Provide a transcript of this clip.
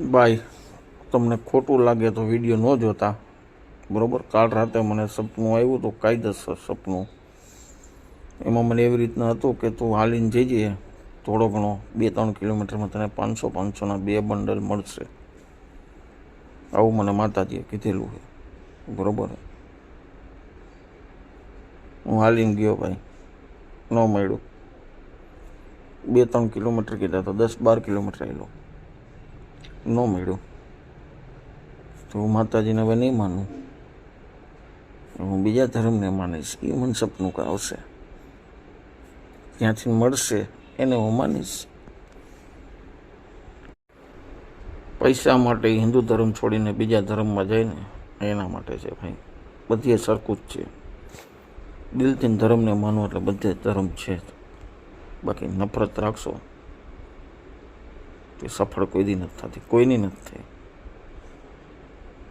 By, તમને ખોટું લાગે તો વીડિયો ન જોતા. બરાબર? કાલ રાતે મને સપનું આવ્યું તો કાયદેસર સપનું. એમાં મને એવી રીતના હતું કે તું હાલીને જઈએ. થોડો ઘણો, બે ત્રણ કિલોમીટરમાં તને પાંચસો, પાંચસોના બે બંડલ મળશે. આવું મને માતાજીએ કીધેલું છે. બરાબર? હું હાલીને ગયો ભાઈ. ન મળ્યું. બે ત્રણ કિલોમીટર કીધા તો દસ બાર કિલોમીટર આવેલો ન મળ્યું. તો માતાજીને હવે નહીં માનું. હું બીજા ધર્મને માનીશ. એ મને સપનું આવશે. ત્યાંથી મળશે એને હું માનીશ. પૈસા માટે હિન્દુ ધર્મ છોડીને બીજા ધર્મમાં જઈને એના માટે છે ભાઈ. બધે સરખું જ છે. દિલથી ધર્મને માનવું એટલે બધે ધર્મ છે બાકી નફરત રાખશો. તે સફળ કોઈ દી નથી થતી કોઈની નથી થઈ